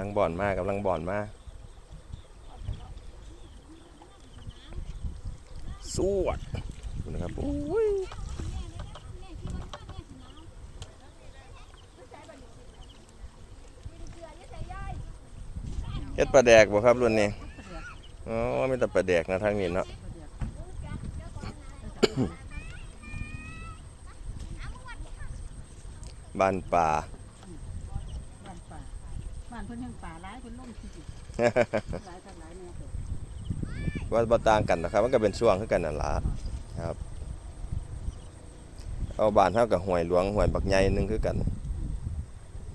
ลังบ่อนมากกำลังบ่อนมาก สวดดูนะครับโอ้ยเฮ็ดปลาแดกบ่ครับรุ่นนี้อ๋อไมีแต่ปลาแดกนะทางนี้เนาะบ้านป่า บ้านป่าบ้านเพิ่นยังป่าหลายเพิ่นลงที่สิหลายกันหลายแน่เด้อว่าบ่ต่างกันนะครับ มันก็เป็นช่วงคือกันนั่นล่ะครับ เอาบ้านเฮากับห้วยหลวงห้วยบักใหญ่หนึงคือกัน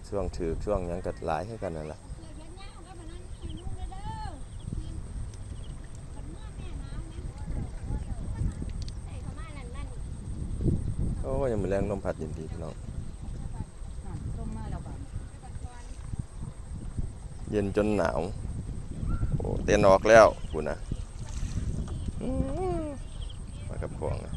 ช่วงถือช่วงหยังก็หลายคือกันนั่นล่ะโอ้ยังมีแรงลมพัดย็นดีพี่น้อง อะต้มมาแล้วบ้าน เย็นจนหนาวโอ้เต้นออกแล้วคุณนะอื้อมากับพวงนะ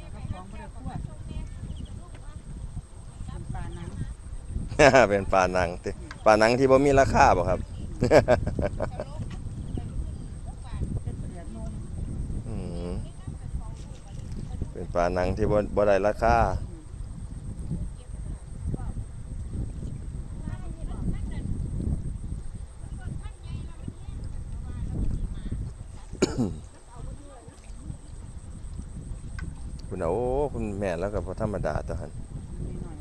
แล้วก็ของบ่ได้คั่วเป็นปลาหนังเป็นปลาหนังติปลาหนังที่บ่มีราคาบ่ครับ เป็นเปลือกนม อืมเป็นปลาหนังที่บ่บ่ได้ราคาคุณน่ะโอ้คุณแม่นแล้วก็บ่ธรรมดาตัวหันนิดหน่อย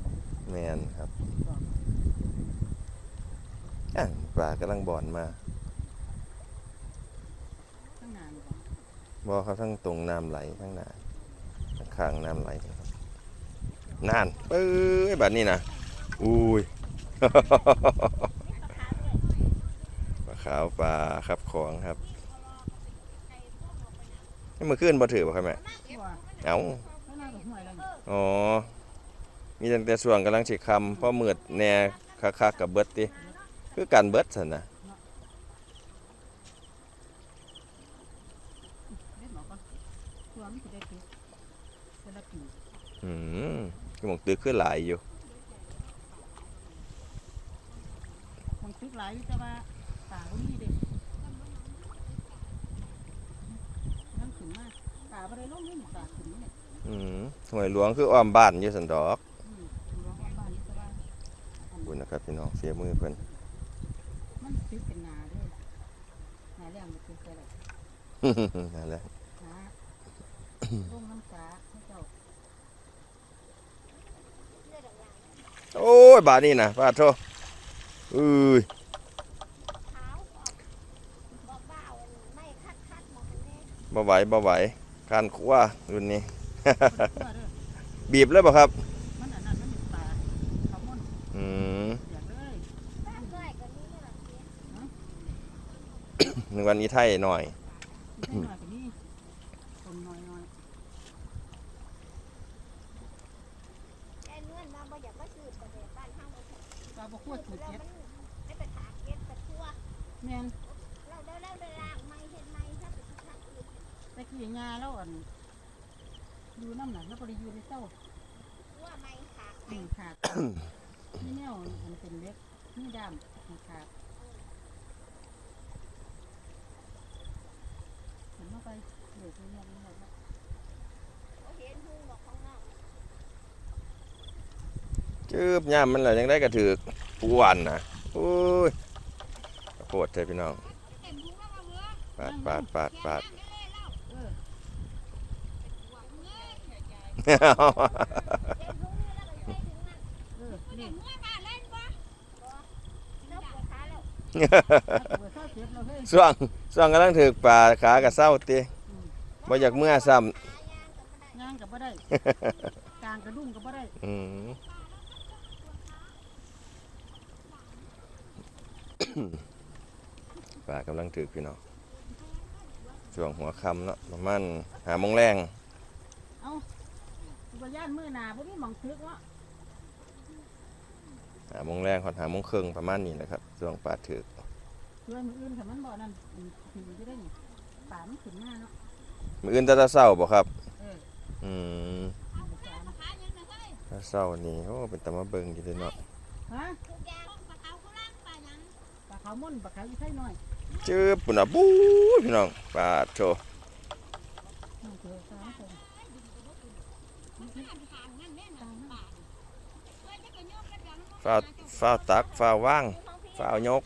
แม่นครับอะปลากำลังบ่อนมาข้างหน้านี่บ่บ่ครับทั้งตรงน้ำไหลทั้งหน้า ข้างน้ำไหลครับนานเอ้ยบัดนี้นะอุ้ยปลาขาวปลาครับของครับนี่มือขึ้นบ่ถือบ่ครับแม่คั่วเอาข้างหน้าก็ห่วยแล้วนี่อ๋อ มีตั้งแต่ส่วงกำลังสิคำเพราะมืดแหน่คักๆกับเบิดติคือกันเบิดซั่นน่ะเด็ดหมอก่อนคั่วมันสิได้ติดแต่ละปี อืมคือหมองตึกคือหลายอยู่มันตึกหลายอยู่แต่ว่าป่าบ่มีเด้นั่นขึ้นมาป่าบ่ได้ลงนี่หมป่าขึ้นมาเนี่ยอืมหวยหลวงคืออ้อมบ้านอยู่สันดอกอืมหลวงว่าบ้านนี่แต่ว่าอันขอบคุณนะครับพี่น้องเสียมือเพิ่นมันตึกเป็นนาเด้อนาแรงบ่ตึกแต่ละนั่นแหละหาลงน้ำสาให้เจ้า โอ้ ยบาดนี้นะปาโทอุ้ยบ่ไหวบ่ไหวการคั่วรุ่นนี้ บีบเลยบ่ครับมันอันนั้นมันเป็นปลาเขาม่อนอืมอยากเลยหนึ่งวันนี้ไทยหน่อย ได้หน่อยกว่านี้คนน้อยน้อย ปลาบกขวดสูตรเจ็ดแม่นตะกี้งาแล้วอันอยู่น้ำหนักแล้วพอดีอยู่ในเต้าหนึ่งขาดนี่แนวมันเป็นเล็กนี่ดำหนึ่งขาดเห็นมาไปเดี๋ยวไปเนี่ยนี่แหละจืบย่ามมันแหละยังได้กระถือก ปวนนะโอ้ยโคตรใจพี่น้องปาดปาดปาดปาดเออเออนี่เปิดข้าวเก็บเราเฮ้ยส่วงส่วงกำลังถือกป่าขากับเศร้าตีบ่อยากเมื่อซ้ย่างกับบ่ได้กลางกระดุมกับบ่ได้ำอืม ป่ากำลังถือกพี่น้องช่วงหัวค่ำเนาะประมาณหาโมงแรงบ่ย่านมือหนาบ่มีหม่องทึกเนาะหาโมงแรงขอนหาโมงครึ่งประมาณนี้แหละครับช่วงป่าถือกเพื่อนมืออื่นถ้ามันบ่นั่นอืมถือจะได้นี่ป่ามันขึ้นมาเนาะมื้ออื่นแตะเช้าบ่ครับเอออืมเอาไปจ้านะแตะเช้านี่โอ้เป็นตามาเบิ่งอยู่เด้อเนาะฮะปลาวม่อนปลาขาวอีไข่น้อยจืบปุ่นน่ะบู๊พี่น้องปาดโชน้องเจอสามคนฟ้าฟ้าตักฟ้าว่างฟ้าวยก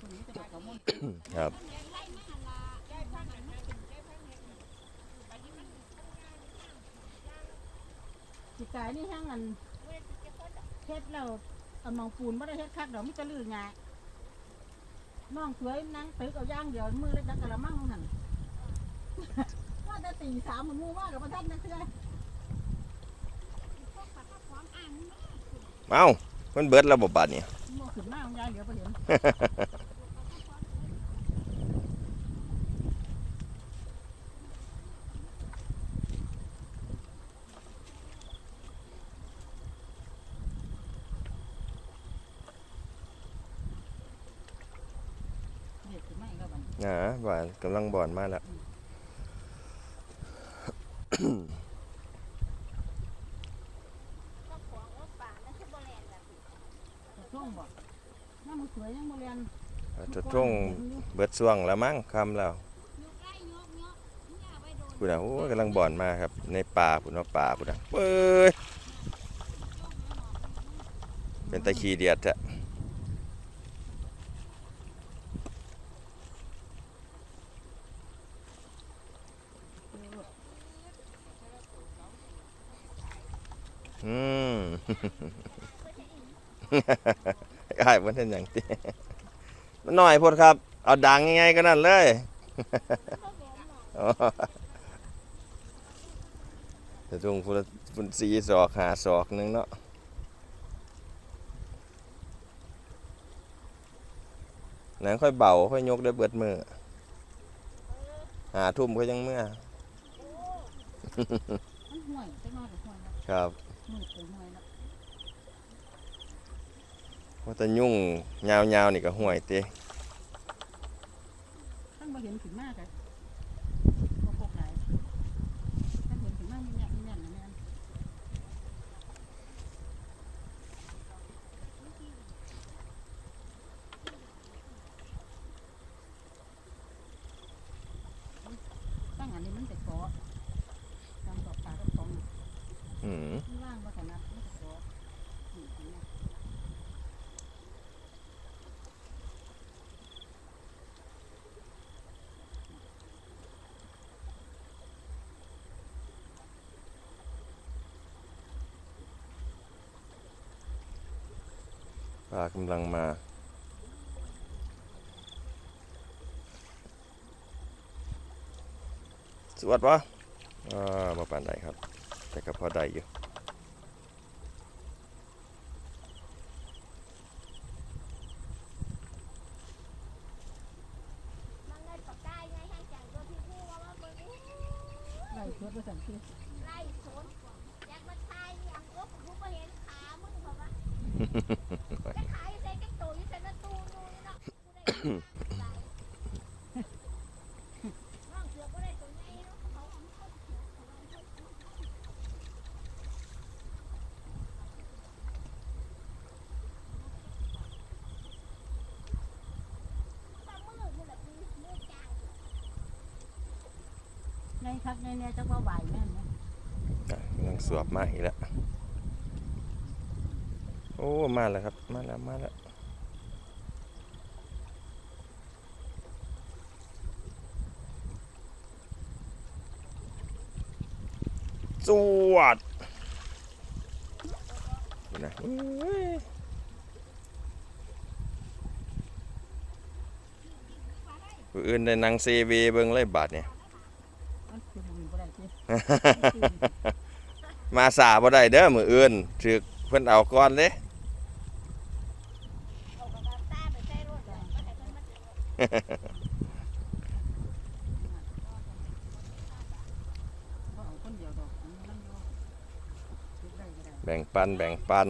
คนนี้จะปลาขาวม่อน ครับ สิกายนี่แห้งอันเฮ็ดแล้วเอามองปูนบ่ได้เฮ็ดคักดอกมันจะลื่นง่ายน้องสวยนั่งตึกเอาย่างเดียวมือเล็กจักกะละมังหั่นว่าจะตีสามมันงูมากกับประทัดนะเชื่อเอ้ามันเบิดแล้วบ่บาดนี่งูขึ้นมาของยายเดี๋ยวไปเห็นเด็กขึ้น มาอีกแล้วบัดนี้นะบ่านกำลังบ่อนมาแล้วจะช่วงบ่น้ำมันสวยยังโมเรียนจะท่งเบิดช่วงแล้วมั้งคำแล้วพุ่นน่ะโอ้ยกำลังบ่อนมาครับ ในป่าพุ่นเนาะป่าพุ่นน่ะเอ้ยเป็นตะขี้เดียดแท้ อืมไอ้ายมันเป็นอย่างติมันหน่อยพดครับ เอาดังยังไงก็นั่นเลยอ๋อแต่ตรงฟุนฟุนสีศอกหาศอกหนึงเนาะนั้นค่อยเบาค่อยยกได้เบิดมือหาทุ่มก็ยังเมื่อมันห่วยจะนอนกับห่วยแล้วครับ มืดเป็นห่วยแล้วว่าแต่ยุ่งยาวๆนี่ก็ห่วยเตะ ตั้งมาเห็นขึ้นมากเลยก็พกหลายถ้าเห็นขึ้นมากมีแง่มีแง่นะแม่นตั้งอันนี้มันจะเกาะตั้งดอกปลาต้นตอง อืม ข้างล่างบ่ถนัดมันจะเกาะนี่เห็นไหม ปลากำลังมาสวัสดีปะอ่ามาปานใดครับ แต่ก็พอได้อยู่ มันเลยปากกายไงให้จังตัวที่พูดว่าว่าเบิ่งอู้ ไล่เพื่อไปสั่งซื้อ ไล่สนอยากมาทายอย่างเออผมพูดว่าเห็นขามึงเขาว่าจะขายใส่กระโตอยู่ใส่ประตูนู่นเนาะกูได้น้องเสือก็ได้ตัวใหญ่เนาะเขาเอามาเข้าเสือเขาเอามาเข้าปลาหมึกนี่แหละมือ ในคักในเนี่ยจักว่าไหวแม่นไหมอะกำลังสวบมาอีกแล้ว โอ้ มาแล้วครับ มาแล้ว มาแล้ว สวดดูนะเอ้ยผู้อื่นได้นั่งเซเวเบิ่งเลยบาดเนี่ยมันคือมันบ่ได้สิมาสาบ่ได้เด้อมืออื่นถึกเพิ่นเอาก่อนเด้เอากระดาษตาไปใส่รถเลยก็ให้มันมาเจอเขาเอาคนเดียวดอกอันนี้นั่งอยู่ แบ่งปันแบ่งปัน